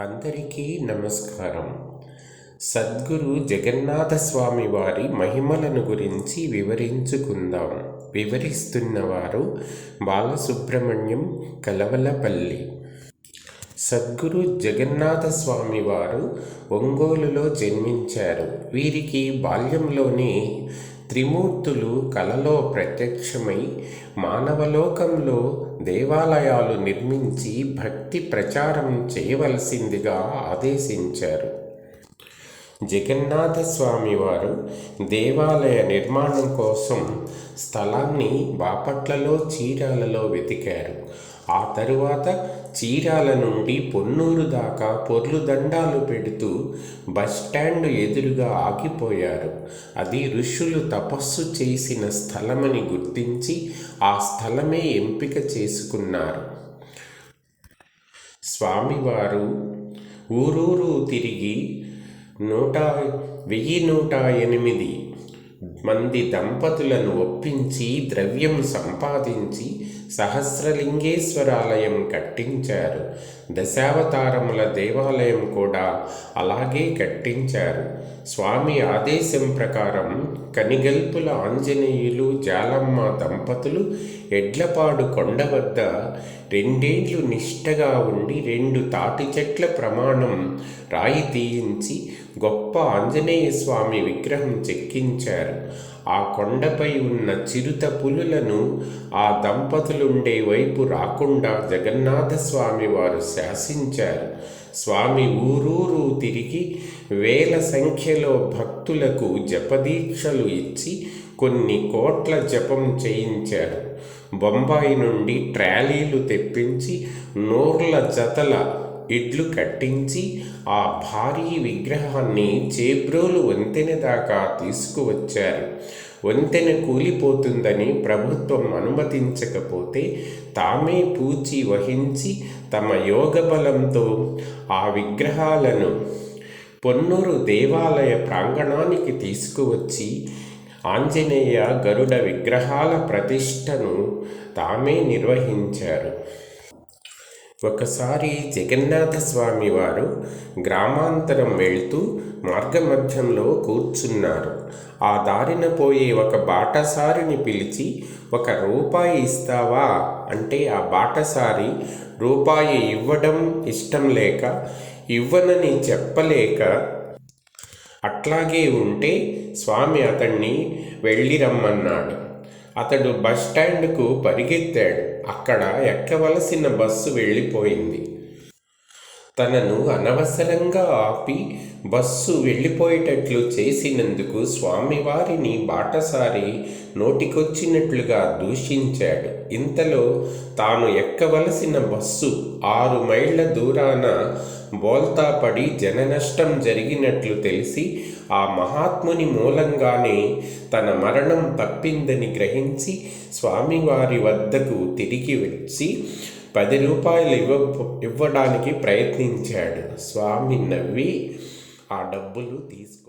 అందరికీ నమస్కారం. సద్గురు జగన్నాథ స్వామి వారి మహిమలను గురించి వివరించుకుందాం. వివరిస్తున్నవారు బాలసుబ్రహ్మణ్యం కలవలపల్లి. సద్గురు జగన్నాథ స్వామి వారు ఒంగోలులో జన్మించారు. వీరికి బాల్యంలోనే త్రిమూర్తులు కలలో ప్రత్యక్షమై మానవలోకంలో దేవాలయాలు నిర్మించి భక్తి ప్రచారం చేయవలసిందిగా ఆదేశించారు. జగన్నాథ స్వామి వారు దేవాలయ నిర్మాణం కోసం స్థలాన్ని బాపట్లలో చీరాలలో వెతికారు. ఆ తరువాత చీరాల నుండి పొన్నూరు దాకా పొర్లు దండాలు పెడుతూ బస్టాండ్ ఎదురుగా ఆగిపోయారు. అది ఋషులు తపస్సు చేసిన స్థలమని గుర్తించి ఆ స్థలమే ఎంపిక చేసుకున్నారు. స్వామివారు ఊరూరు తిరిగి నూట వెయ్యి నూట ఎనిమిది. మంది దంపతులను ఒప్పించి ద్రవ్యం సంపాదించి సహస్రలింగేశ్వరాలయం కట్టించారు. దశావతారముల దేవాలయం కూడా అలాగే కట్టించారు. స్వామి ఆదేశం ప్రకారం కనిగల్పుల ఆంజనేయులు జాలమ్మ దంపతులు ఎడ్లపాడు కొండ వద్ద రెండేళ్ళు నిష్టగా ఉండి రెండు తాటి చెట్ల ప్రమాణం రాయి తీయించి గొప్ప ఆంజనేయ స్వామి విగ్రహం చెక్కించారు. ఆ కొండపై ఉన్న చిరుత పులులను ఆ దంపతులుండే వైపు రాకుండా జగన్నాథస్వామి వారు శాసించారు. స్వామి ఊరూరు తిరిగి వేల సంఖ్యలో భక్తులకు జపదీక్షలు ఇచ్చి కొన్ని కోట్ల జపం చేయించారు. బొంబాయి నుండి ట్రాలీలు తెప్పించి నూర్ల జతల ఇడ్లు కట్టించి ఆ భారీ విగ్రహాన్ని చేబ్రోలు వంతెన దాకా తీసుకువచ్చారు. వంతెన కూలిపోతుందని ప్రభుత్వం అనుమతించకపోతే తామే పూచి వహించి తమ యోగ బలంతో ఆ విగ్రహాలను పొన్నూరు దేవాలయ ప్రాంగణానికి తీసుకువచ్చి ఆంజనేయ గరుడ విగ్రహాల ప్రతిష్టను తామే నిర్వహించారు. ఒకసారి జగన్నాథ స్వామి వారు గ్రామాంతరం వెళ్తూ మార్గమధ్యంలో కూర్చున్నారు. ఆ దారిన పోయే ఒక బాటసారిని పిలిచి ఒక రూపాయి ఇస్తావా? అంటే ఆ బాటసారి రూపాయి ఇవ్వడం ఇష్టం లేక ఇవ్వనని చెప్పలేక అట్లాగే ఉంటే స్వామి అతన్ని వెళ్ళి రమ్మన్నాడు. అతడు బస్టాండ్కు పరిగెత్తాడు. అక్కడ ఎక్కవలసిన బస్సు వెళ్ళిపోయింది. తనను అనవసరంగా ఆపి బస్సు వెళ్ళిపోయేటట్లు చేసినందుకు స్వామివారిని బాటసారి నోటికొచ్చినట్లుగా దూషించాడు. ఇంతలో తాను ఎక్కవలసిన బస్సు ఆరు మైళ్ళ దూరాన బోల్తాపడి జననష్టం జరిగినట్లు తెలిసి ఆ మహాత్ముని మూలంగానే తన మరణం తప్పిందని గ్రహించి స్వామివారి వద్దకు తిరిగి వచ్చి పది రూపాయలు ఇవ్వ ఇవ్వడానికి ప్రయత్నించాడు. స్వామి నవ్వి ఆ డబ్బులు తీసుకు